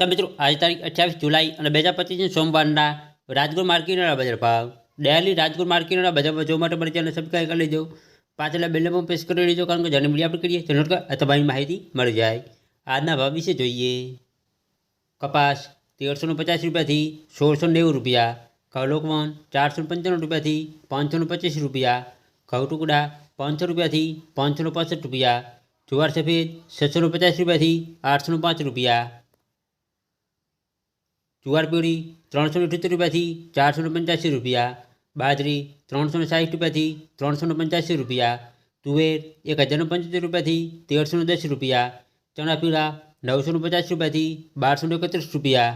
નમસ્કાર મિત્રો આજે તારીખ અઠ્યાવીસ જુલાઈ અને બે હજાર પચીસની સોમવારના રાજકોટ માર્કેટના બજાર ભાવ ડેલી રાજકોટ માર્કેટના બજાર ભાવ જોવા માટે મારી ચેનલ સબસ્ક્રાઈબ કરી લેજો પાછળના બેલને પણ પ્રેસ કરી લેજો કારણ કે જેને મીડિયા આપણે કરીએ તેનો તમારી માહિતી મળી જાય આજના ભાવ વિશે જોઈએ કપાસ તેરસો ને પચાસ રૂપિયાથી સોળસો નેવું રૂપિયા ઘઉં લોકવન ચારસો ને પંચાણું રૂપિયાથી પાંચસો ને પચીસ રૂપિયા ઘઉં ટુકડા પાંચસો રૂપિયાથી પાંચસો ને પાસઠ રૂપિયા જુવાર સફેદ છસો ને પચાસ રૂપિયાથી આઠસો ને પાંચ રૂપિયા જુવાર પીળી ત્રણસો ને અઠ્યોતેર રૂપિયાથી ચારસો ને પંચ્યાસી રૂપિયા બાજરી ત્રણસો ને સાઠ રૂપિયાથી ત્રણસો ને પંચ્યાસી રૂપિયા તુવેર એક હજાર ને પંચોતેર રૂપિયાથી તેરસો ને દસ રૂપિયા ચણા પીળા નવસો ને પચાસ રૂપિયાથી બારસો ને એકત્રીસ રૂપિયા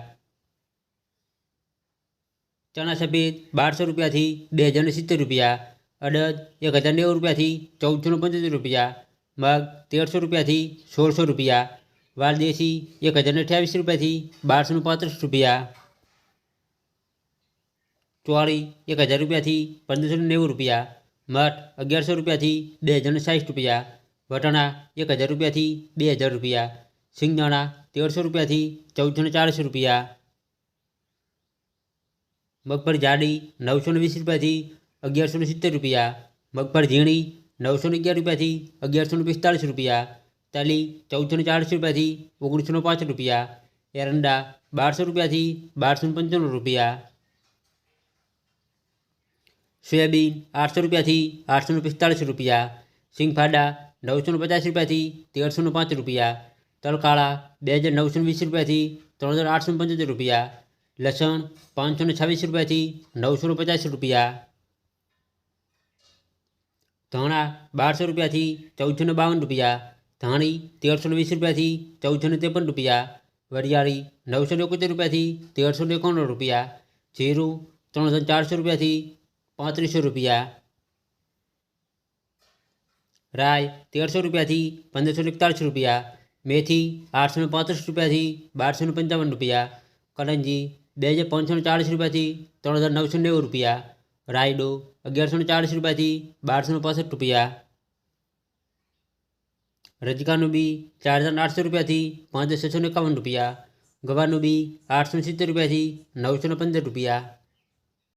ચણા સફેદ બારસો રૂપિયાથી બે હજાર ને સિત્તેર રૂપિયા અડદ એક હજાર નેવું રૂપિયાથી ચૌદસો ને પંચોતેર રૂપિયા મગ તેરસો રૂપિયાથી સોળસો રૂપિયા વાલદેશી એક હજાર ને અઠ્યાવીસ રૂપિયાથી બારસો ને પાંત્રીસ રૂપિયા ચોળી એક હજાર રૂપિયાથી પંદરસો ને નેવું રૂપિયા મઠ અગિયારસો રૂપિયાથી બે હજાર ને સાઠ રૂપિયા વટાણા એક હજાર રૂપિયાથી બે હજાર રૂપિયા સિંગદાણા તેરસો રૂપિયાથી ચૌદસો ને ચાલીસ રૂપિયા મગફળી જાડી નવસો ને વીસ રૂપિયાથી અગિયારસો ને સિત્તેર રૂપિયા મગફળી ઝીણી નવસો ને અગિયાર રૂપિયાથી અગિયારસો ને પિસ્તાળીસ રૂપિયા તલી ચૌદસો ચારસો રૂપિયાથી ઓગણીસો પાંચ રૂપિયા. એરંડા બારસો રૂપિયાથી બારસો પંચાણું રૂપિયા. સોયાબીન આઠસો રૂપિયાથી આઠસો પિસ્તાળીસ રૂપિયા. સિંગફાડા નવસો પચાસ રૂપિયાથી તેરસો પાંચ રૂપિયા. તલકાળા બે હજાર નવસો વીસ રૂપિયાથી ત્રણ હજાર આઠસો પંચોતેર રૂપિયા. લસણ પાંચસો છવ્વીસ રૂપિયાથી નવસો પચાસ રૂપિયા. ધાણા બારસો રૂપિયાથી ચૌદસો બાવન રૂપિયા. ધાણી તેરસો ને વીસ રૂપિયાથી ચૌદસો ને ત્રેપન રૂપિયા વરિયાળી નવસો ને એકોતેર રૂપિયાથી તેરસો ને એકાણું રૂપિયા જીરું ત્રણ હજાર ચારસો રૂપિયાથી પાંત્રીસો રૂપિયા રાય તેરસો રૂપિયાથી પંદરસો ને એકતાળીસ રૂપિયા મેથી આઠસો ને પાંત્રીસ રૂપિયાથી બારસો ને પંચાવન રૂપિયા કલંજી બે હજાર પાંચસો ને ચાળીસ રૂપિયાથી ત્રણ હજાર નવસો નેવું રૂપિયા રાયડો અગિયારસો ને ચાળીસ રૂપિયાથી બારસો ને પાસઠ રૂપિયા રજકાનું બી ચાર હજાર આઠસો રૂપિયાથી પાંચ હજાર છસો એકાવન રૂપિયા, ગવાનું બી આઠસો સિત્તેર રૂપિયાથી નવસો પંદર રૂપિયા